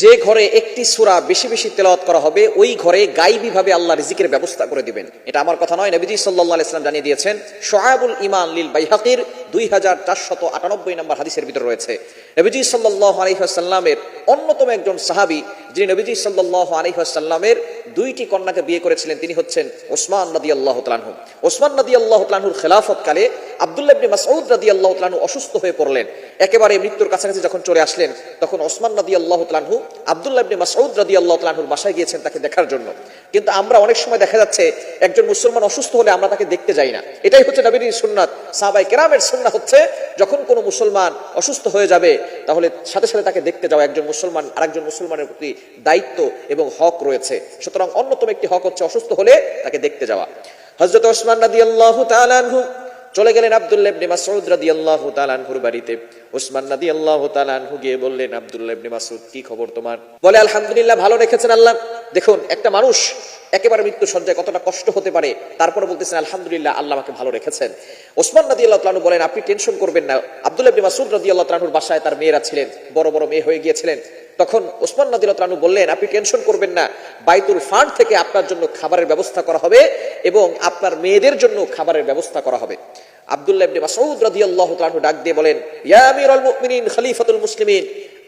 যে ঘরে একটি সুরা বেশি বেশি তেলাওয়াত করা হবে, ওই ঘরে গাইবী ভাবে আল্লাহ রিজিকের ব্যবস্থা করে দিবেন। এটা আমার কথা নয়, নবীজি সাল্লাহ ইসলাম জানিয়ে দিয়েছেন শোয়াবুল ইমান লিল বাইহাকির দুই হাজার চারশত আটানব্বই নম্বর হাদিসের ভিতরে রয়েছে। নবীজি সাল্লাহ আলহিহাসাল্লামের অন্যতম একজন সাহাবি, যিনি নবীজি সাল্লাহ আলাইহি সাল্লামের দুইটি কন্যাকে বিয়ে করেছিলেন, তিনি হচ্ছেন ওসমান নদী আল্লাহ তালাহু ওসমান নদী আল্লাহ তালাহুর খেলাফতকালে আবদুল্লাহ ইবনে মাসউদ আল্লাহ তালাহু অসুস্থ হয়ে পড়লেন। একেবারে মৃত্যুর কাছাকাছি যখন চলে আসলেন, তখন ওসমান নদী আল্লাহ তাআলাহু আবদুল্লাহ ইবনে মাসউদ রাদি আল্লাহ তালাহুর বাসায় গিয়েছেন তাকে দেখার জন্য। কিন্তু আমরা অনেক সময় দেখা যাচ্ছে একজন মুসলমান অসুস্থ হলে আমরা তাকে দেখতে যাই না। এটাই হচ্ছে নবীর সুন্নাত। সাহাবাই কেরামের সুন্নাত হচ্ছে যখন কোনো মুসলমান অসুস্থ হয়ে যাবে, তাহলে সাথে সাথে তাকে দেখতে যাওয়া একজন মুসলমান, আরেকজন মুসলমানের প্রতি দায়িত্ব এবং হক রয়েছে। সুতরাং অন্যতম একটি হক হচ্ছে অসুস্থ হলে তাকে দেখতে যাওয়া। হযরত ওসমান রাদিয়াল্লাহু তাআলা চলে গেলেন আব্দুল্লাহ ইবনে মাসউদ রাদিয়াল্লাহু তাআলা বাড়িতে। ওসমান রাদিয়াল্লাহু তাআলা আনহু গিয়ে বললেন, আব্দুল্লাহ মাসউদ, কি খবর তোমার? বলে, আলহামদুলিল্লাহ, ভালো রেখেছেন আল্লাহ। দেখুন, একটা মানুষ একেবারে মৃত্যু সজ্জায় কতটা কষ্ট হতে পারে, তারপরে বলতেছেন, আলহামদুলিল্লাহ, আল্লাহ আমাকে ভালো রেখেছেন। ওসমান রাদিয়াল্লাহু তাআলা বলেন, আপনি টেনশন করবেন না। আব্দুল্লাহ ইবনে মাসউদ রাদিয়াল্লাহু তাআলার বাসায় তার মেয়েরা ছিলেন, বড় বড় মেয়ে হয়ে গিয়েছিলেন। তখন ওসমান রাদিয়াল্লাহু তাআলা বললেন, আপনি টেনশন করবেন না। বাইতুল ফান্ড থেকে আপনার জন্য খাবারের ব্যবস্থা করা হবে এবং আপনার মেয়েদের জন্য খাবারের ব্যবস্থা করা হবে। আব্দুল্লাহ ইবনে মাসউদ রাদিয়াল্লাহু তাআলা ডাক দিয়ে বলেন, ইয়া আমিরুল মুমিনিন, খলিফাতুল মুসলিমিন,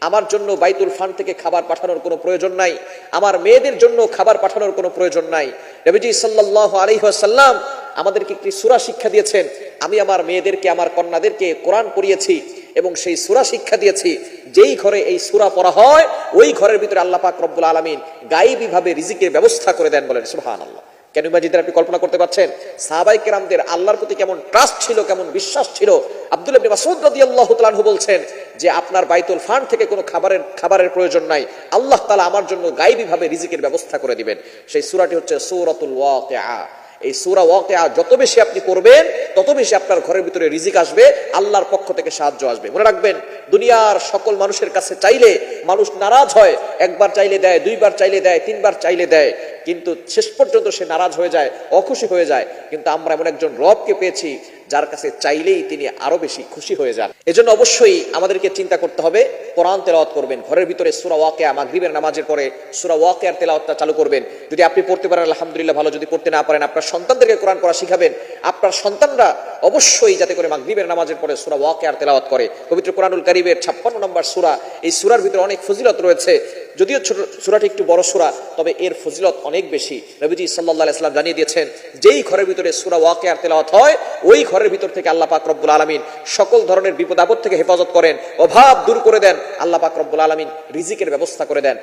আমার জন্য বাইতুল থেকে খাবার পাঠানোর কোনো প্রয়োজন নাই। আমার মেয়েদের জন্য খাবার পাঠানোর কোনো প্রয়োজন নাই। নবীজি সাল্লাল্লাহু আলাইহি ওয়াসাল্লাম আমাদেরকে একটি সূরা শিক্ষা দিয়েছেন। আমি আমার মেয়েদেরকে, আমার কন্যাদেরকে কোরআন পড়িয়েছি এবং সেই সূরা শিক্ষা দিয়েছি। যেই ঘরে এই সূরা পড়া হয়, ওই ঘরের ভিতরে আল্লাহ পাক রব্বুল আলামিন গায়েবী ভাবে রিজিকের ব্যবস্থা করে দেন বলেন, সুবহানাল্লাহ। কেন ইমাজিদের আপনি কল্পনা করতে পারছেন? সাহাবাই কেরামদের আল্লাহর প্রতি কেমন ট্রাস্ট ছিল, কেমন বিশ্বাস ছিল? আব্দুল ইবনে বলছেন যে, আপনার বাইতুল ফান্ড থেকে কোনো খাবারের খাবারের প্রয়োজন নাই। আল্লাহ তাআলা আমার জন্য গায়েবী ভাবে রিজিকের ব্যবস্থা করে দিবেন। সেই সূরাটি হচ্ছে সূরাতুল ওয়াকিআ এই সূরা ওয়াকিআ যত বেশি আপনি করবেন, তত বেশি আপনার ঘরের ভিতরে রিজিক আসবে, আল্লাহর পক্ষ থেকে সাহায্য আসবে। মনে রাখবেন, দুনিয়ার সকল মানুষের কাছে চাইলে মানুষ নারাজ হয়, একবার চাইলে দেয়, দুইবার চাইলে দেয়, তিনবার চাইলে দেয়, কিন্তু শেষ পর্যন্ত সে নারাজ হয়ে যায়, অখুশি হয়ে যায়। কিন্তু আমরা এমন একজন রবকে পেয়েছি যার কাছে চাইলেই তিনি আরও বেশি খুশি হয়ে যান। এজন্য অবশ্যই আমাদেরকে চিন্তা করতে হবে, কোরআন তেলাওয়াত করবেন, ঘরের ভিতরে সুরা ওয়াকিয়া, মাগরিবের নামাজের পরে সুরা ওয়াকিয়ার তেলাওয়াতটা চালু করবেন। যদি আপনি পড়তে পারেন, আলহামদুলিল্লাহ ভালো, যদি পড়তে না পারেন, আপনার সন্তানদেরকে কোরআন করা শিখাবেন। আপনার সন্তানরা অবশ্যই যাতে করে মাগরিবের নামাজের পরে সুরা ওয়াকিয়ার তেলাওয়াত করে। পবিত্র কোরআনুল কারিবের ছাপ্পান্ন নম্বর সুরা, এই সুরার ভিতরে অনেক ফজিলত রয়েছে। যদিও সুরাটি একটু বড় সুরা, তবে এর ফজিলত অনেক বেশি। নবীজি সাল্লাহ ইসলাম জানিয়ে দিয়েছেন, যেই ঘরের ভিতরে সুরা ওয়াকে আর তেলাওয়াত হয়, ওই ঘরের ভিতর থেকে আল্লাহ পাক রব্বুল আলমিন সকল ধরনের বিপদ আপদ থেকে হেফাজত করেন, অভাব দূর করে দেন, আল্লাহ পাক রব্বুল আলমিন রিজিকের ব্যবস্থা করে দেন।